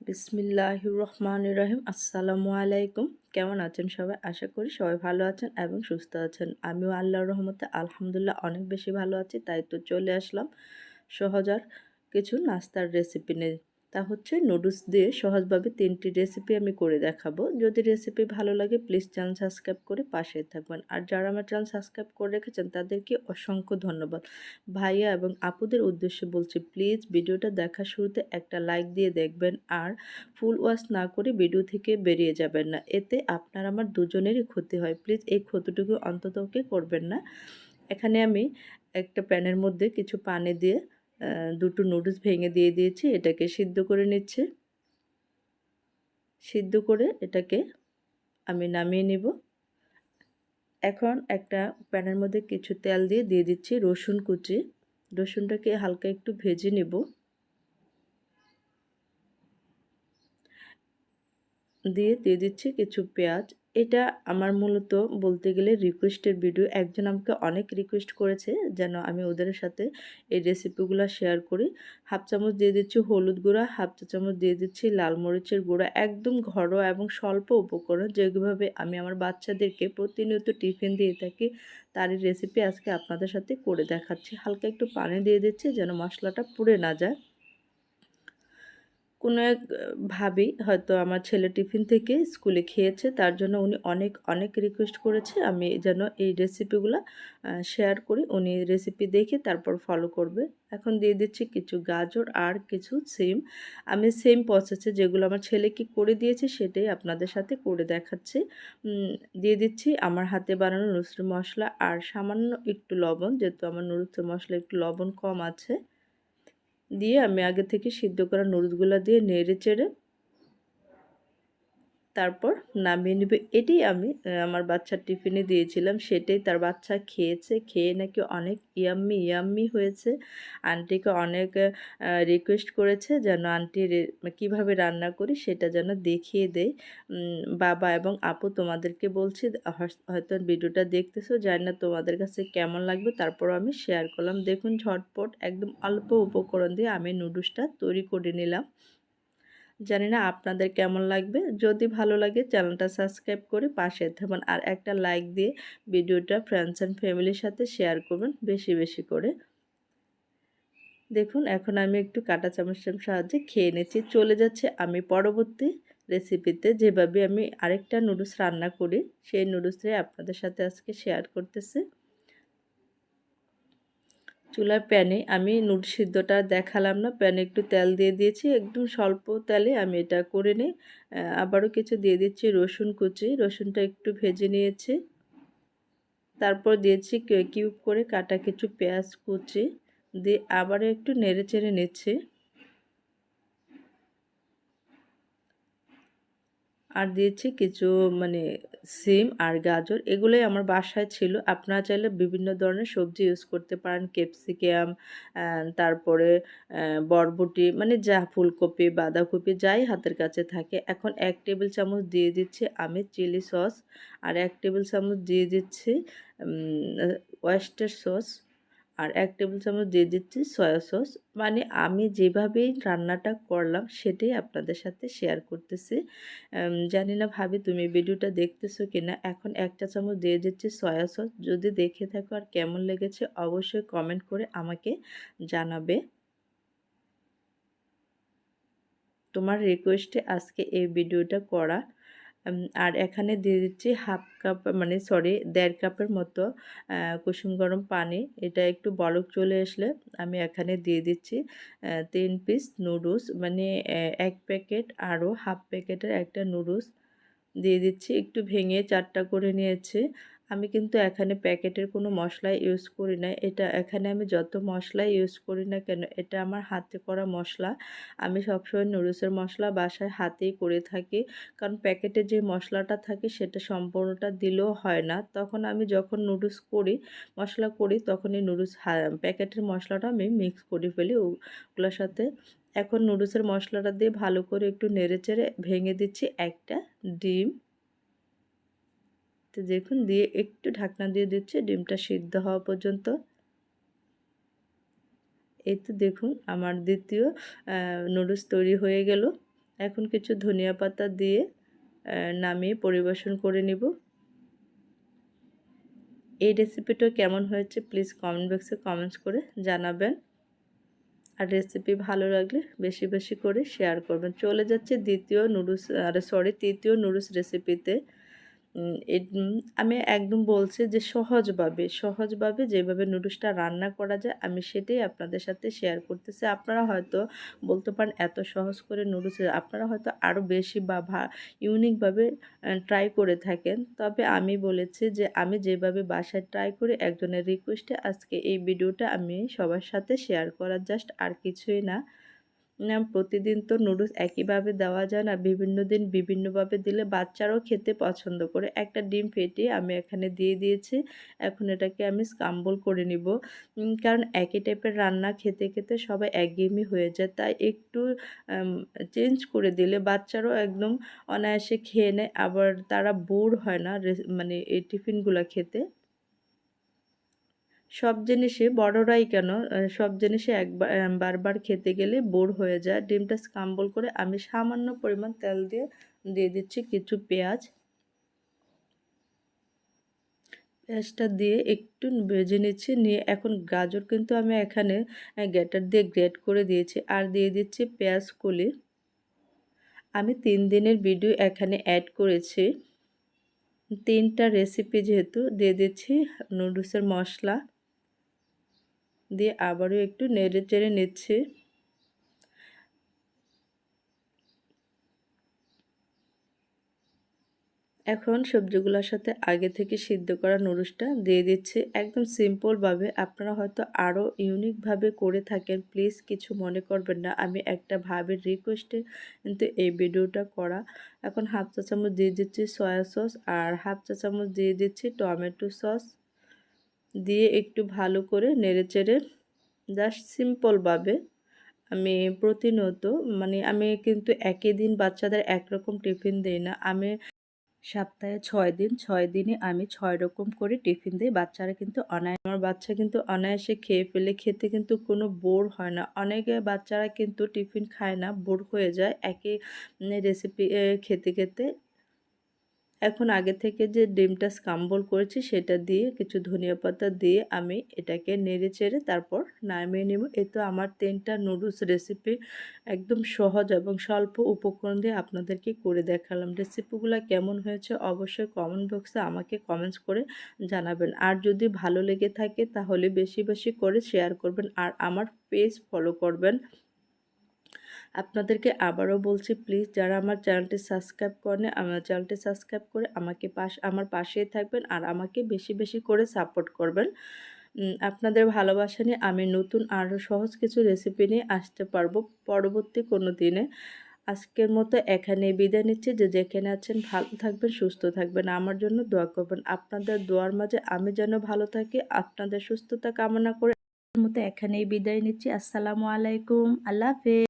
বিসমিল্লাহ রহমান রহিম আসসালামু আলাইকুম কেমন আছেন সবাই? আশা করি সবাই ভালো আছেন এবং সুস্থ আছেন। আমিও আল্লাহর রহমতে আলহামদুলিল্লাহ অনেক বেশি ভালো আছি, তাই তো চলে আসলাম সহজার কিছু নাস্তার রেসিপি নিয়ে। তা হচ্ছে নুডলস দিয়ে সহজভাবে তিনটি রেসিপি আমি করে দেখাবো। যদি রেসিপি ভালো লাগে প্লিজ চ্যানেল সাবস্ক্রাইব করে পাশে থাকবেন। আর যারা আমার চ্যানেল সাবস্ক্রাইব করে রেখেছেন, তাদেরকে অসংখ্য ধন্যবাদ। ভাইয়া এবং আপুদের উদ্দেশ্যে বলছি প্লিজ ভিডিওটা দেখার শুরুতে একটা লাইক দিয়ে দেখবেন। আর ফুল ওয়াশ না করে ভিডিও থেকে বেরিয়ে যাবেন না। এতে আপনার আমার দুজনেরই ক্ষতি হয়। প্লিজ এই ক্ষতিটুকু অন্ততকে করবেন না। এখানে আমি একটা প্যানের মধ্যে কিছু পানি দিয়ে দুটো নুডলস ভেঙে দিয়ে দিয়েছি, এটাকে সিদ্ধ করে নিচ্ছে। সিদ্ধ করে এটাকে আমি নামিয়ে নিব। এখন একটা প্যানের মধ্যে কিছু তেল দিয়ে দিয়ে দিচ্ছি রসুন কুচি। রসুনটাকে হালকা একটু ভেজে নেব। দিয়ে দিয়ে দিচ্ছি কিছু পেঁয়াজ। এটা আমার মূলত বলতে গেলে রিকোয়েস্টের ভিডিও একজন আমাকে অনেক রিকোয়েস্ট করেছে যেন আমি ওদের সাথে এই রেসিপিগুলো শেয়ার করি। হাফ চামচ দিয়ে দিচ্ছি হলুদ গুঁড়া, হাফ চা চামচ দিয়ে দিচ্ছি লাল মরিচের গুঁড়া। একদম ঘরোয়া এবং স্বল্প উপকরণ যেভাবে আমি আমার বাচ্চাদেরকে প্রতিনিয়ত টিফিন দিয়ে থাকি, তারই রেসিপি আজকে আপনাদের সাথে করে দেখাচ্ছি। হালকা একটু পানি দিয়ে দিচ্ছি যেন মশলাটা পুড়ে না যায়। কোনো এক ভাবি হয়তো আমার ছেলে টিফিন থেকে স্কুলে খেয়েছে, তার জন্য উনি অনেক অনেক রিকোয়েস্ট করেছে, আমি যেন এই রেসিপিগুলো শেয়ার করি। উনি রেসিপি দেখে তারপর ফলো করবে। এখন দিয়ে দিচ্ছি কিছু গাজর আর কিছু সেম। আমি সেম প্রসেসে যেগুলো আমার ছেলেকে করে দিয়েছে সেটাই আপনাদের সাথে করে দেখাচ্ছি। দিয়ে দিচ্ছি আমার হাতে বানানো নুসরি মশলা আর সামান্য একটু লবণ, যেহেতু আমার নুরুস্র মশলা একটু লবণ কম আছে। দিয়ে আমি আগে থেকে সিদ্ধ করা নুডলসগুলো দিয়ে নেড়ে চেড়ে তারপর নামিয়ে নেবে। এটাই আমি আমার বাচ্চার টিফিনে দিয়েছিলাম। সেটাই তার বাচ্চা খেয়েছে। খেয়ে নাকি অনেক ইয়াম্মি ইয়াম্মি হয়েছে। আন্টিকে অনেক রিকোয়েস্ট করেছে যেন আন্টি কীভাবে রান্না করি সেটা যেন দেখিয়ে দেয়। বাবা এবং আপু তোমাদেরকে বলছি হয়তো ভিডিওটা দেখতেছো, জানি না তোমাদের কাছে কেমন লাগবে। তারপর আমি শেয়ার করলাম। দেখুন ঝটপট একদম অল্প উপকরণ দিয়ে আমি নুডলসটা তৈরি করে নিলাম। জানি না আপনাদের কেমন লাগবে। যদি ভালো লাগে চ্যানেলটা সাবস্ক্রাইব করে পাশে থাকবেন আর একটা লাইক দিয়ে ভিডিওটা ফ্রেন্ডস অ্যান্ড ফ্যামিলির সাথে শেয়ার করবেন বেশি বেশি করে। দেখুন, এখন আমি একটু কাটা চামচের সাহায্যে খেয়ে নিচ্ছি। চলে যাচ্ছে আমি পরবর্তী রেসিপিতে যেভাবে আমি আরেকটা নুডলস রান্না করি, সেই নুডলসটাই আপনাদের সাথে আজকে শেয়ার করতেছি। চুলার প্যানে আমি নুট সিদ্ধটা দেখালাম না। প্যানে একটু তেল দিয়ে দিয়েছি একদম স্বল্প তেলে আমি এটা করে নিই। আবারও কিছু দিয়ে দিচ্ছি রসুন কুচি, রসুনটা একটু ভেজে নিয়েছি। তারপর দিয়েছি কিউব করে কাটা কিছু পেঁয়াজ কুচি, দিয়ে আবারও একটু নেড়ে চেড়ে নিচ্ছি। আর দিয়েছি কিছু মানে সিম আর গাজর। এগুলোই আমার বাসায় ছিল। আপনারা চাইলে বিভিন্ন ধরনের সবজি ইউজ করতে পারেন। ক্যাপসিকাম তারপরে বরবটি মানে যা ফুলকপি, বাঁধাকপি, যাই হাতের কাছে থাকে। এখন এক টেবিল চামচ দিয়ে দিচ্ছি আমি চিলি সস আর এক টেবিল চামচ দিয়ে দিচ্ছি ওয়েস্টার সস আর এক টেবিল চামচ দিয়ে দিচ্ছি সয়া সস মানে আমি যেভাবেই রান্নাটা করলাম সেটাই আপনাদের সাথে শেয়ার করতেছি। জানি না ভাবি তুমি ভিডিওটা দেখতেছো কিনা। এখন একটা চামচ দিয়ে দিচ্ছি সয়া সস যদি দেখে থাকো আর কেমন লেগেছে অবশ্যই কমেন্ট করে আমাকে জানাবে। তোমার রিকোয়েস্টে আজকে এই ভিডিওটা করা। আর এখানে দিয়ে দিচ্ছি হাফ কাপ মানে সরি দেড় কাপের মতো কুসুম গরম পানি। এটা একটু বলক চলে আসলে আমি এখানে দিয়ে দিচ্ছি তিন পিস নুডলস মানে এক প্যাকেট আরও হাফ প্যাকেটের একটা নুডলস দিয়ে দিচ্ছি। একটু ভেঙে চারটা করে নিয়েছি। আমি কিন্তু এখানে প্যাকেটের কোনো মশলা ইউজ করি না। এটা এখানে আমি যত মশলা ইউজ করি না কেন, এটা আমার হাতে করা মশলা। আমি সবসময় নুডলসের মশলা বাসায় হাতেই করে থাকি। কারণ প্যাকেটে যে মশলাটা থাকে, সেটা সম্পূর্ণটা দিলেও হয় না। তখন আমি যখন নুডলস করি, মশলা করি তখন এই নুডলস প্যাকেটের মশলাটা আমি মিক্স করে ফেলি ওগুলোর সাথে। এখন নুডলসের মশলাটা দিয়ে ভালো করে একটু নেড়ে চেড়ে ভেঙে দিচ্ছি। একটা ডিম তো দেখুন, দিয়ে একটু ঢাকনা দিয়ে দিচ্ছে, ডিমটা সিদ্ধ হওয়া পর্যন্ত। এই তো দেখুন, আমার দ্বিতীয় নুডলস তৈরি হয়ে গেল। এখন কিছু ধনিয়া পাতা দিয়ে নামিয়ে পরিবেশন করে নিব। এই রেসিপিটা কেমন হয়েছে প্লিজ কমেন্ট বক্সে কমেন্টস করে জানাবেন। আর রেসিপি ভালো লাগলে বেশি বেশি করে শেয়ার করবেন। চলে যাচ্ছে দ্বিতীয় নুডলস আরে সরি তৃতীয় নুডলস রেসিপিতে আমি একদম বলছি যে সহজভাবে সহজভাবে যেভাবে নুডলসটা রান্না করা যায়, আমি সেটাই আপনাদের সাথে শেয়ার করতেছি। আপনারা হয়তো বলতে পারেন এত সহজ করে নুডলস আপনারা হয়তো আরও বেশি বা ভা ইউনিকভাবে ট্রাই করে থাকেন। তবে আমি বলেছি যে আমি যেভাবে বাসায় ট্রাই করি, একজনের রিকোয়েস্টে আজকে এই ভিডিওটা আমি সবার সাথে শেয়ার করার জাস্ট আর কিছুই না। প্রতিদিন তো নুডলস একইভাবে দেওয়া যায় না। বিভিন্ন দিন বিভিন্নভাবে দিলে বাচ্চারাও খেতে পছন্দ করে। একটা ডিম ফেটে আমি এখানে দিয়ে দিয়েছি। এখন এটাকে আমি স্কাম্বল করে নিব। কারণ একই টাইপের রান্না খেতে খেতে সবাই একঘেয়েমি হয়ে যায়। তাই একটু চেঞ্জ করে দিলে বাচ্চারাও একদম অনায়াসে খেয়ে নেয়। আবার তারা বোর হয় না মানে এই টিফিনগুলো খেতে। সব জিনিসে বড়রাই কেন? সব জিনিসে একবার বারবার খেতে গেলে বোর হয়ে যায়। ডিমটা স্কাম্বল করে আমি সামান্য পরিমাণ তেল দিয়ে দিয়ে দিচ্ছি কিছু পেঁয়াজ। পেঁয়াজটা দিয়ে একটু ভেজে নিচ্ছি। নিয়ে এখন গাজর কিন্তু আমি এখানে গ্যাটার দিয়ে গ্রেট করে দিয়েছি। আর দিয়ে দিচ্ছি পেঁয়াজ কলি। আমি তিন দিনের ভিডিও এখানে অ্যাড করেছি। তিনটা রেসিপি যেহেতু, দিয়ে দিচ্ছি নুডলসের মশলা। দিয়ে আবারও একটু নেড়ে চেড়ে নিচ্ছি। এখন সবজিগুলোর সাথে আগে থেকে সিদ্ধ করা নুডলসটা দিয়ে দিচ্ছি একদম সিম্পলভাবে। আপনারা হয়তো আরও ইউনিকভাবে করে থাকেন, প্লিজ কিছু মনে করবেন না। আমি একটা ভাবের রিকোয়েস্টে কিন্তু এই ভিডিওটা করা। এখন হাফ চা চামচ দিয়ে দিচ্ছি সয়া সস আর হাফ চা চামচ দিয়ে দিচ্ছি টমেটো সস। দিয়ে একটু ভালো করে নেড়ে চেড়ে জাস্ট সিম্পলভাবে আমি প্রতিনিয়ত মানে আমি কিন্তু একই দিন বাচ্চাদের একরকম টিফিন দিই না, আমি সপ্তাহে ছয় দিন, ছয় দিনে আমি ছয় রকম করে টিফিন দিই। বাচ্চারা কিন্তু অনায়াস, আমার বাচ্চা কিন্তু অনায়াসে খেয়ে ফেলে, খেতে কিন্তু কোনো বোর হয় না। অনেকে বাচ্চারা কিন্তু টিফিন খায় না, বোর হয়ে যায়, একই রেসিপি খেতে খেতে এখন আগে থেকে যে ডিমটা স্কাম্বল করেছি সেটা দিয়ে কিছু ধনিয়া পাতা দিয়ে আমি এটাকে নেড়ে চেড়ে তারপর নামিয়ে নেব। এ তো আমার তিনটা নুডলস রেসিপি একদম সহজ এবং স্বল্প উপকরণ দিয়ে আপনাদেরকে করে দেখালাম। রেসিপিগুলো কেমন হয়েছে অবশ্যই কমেন্ট বক্সে আমাকে কমেন্টস করে জানাবেন। আর যদি ভালো লেগে থাকে তাহলে বেশি বেশি করে শেয়ার করবেন। আর আমার পেজ ফলো করবেন। আপনাদেরকে আবারও বলছি প্লিজ যারা আমার চ্যানেলটি সাবস্ক্রাইব করেন আমার চ্যানেলটি সাবস্ক্রাইব করে আমাকে পাশ, আমার পাশেই থাকবেন আর আমাকে বেশি বেশি করে সাপোর্ট করবেন। আপনাদের ভালোবাসা নিয়ে আমি নতুন আরও সহজ কিছু রেসিপি নিয়ে আসতে পারব পরবর্তী কোনো দিনে। আজকের মতো এখানে বিদায় নিচ্ছি। যে যেখানে আছেন ভালো থাকবেন, সুস্থ থাকবেন। আমার জন্য দোয়া করবেন। আপনাদের দোয়ার মাঝে আমি যেন ভালো থাকি, আপনাদের সুস্থতা কামনা করে মতো এখানেই বিদায় নিচ্ছি। আসসালামু আলাইকুম। আল্লাহ হাফেজ।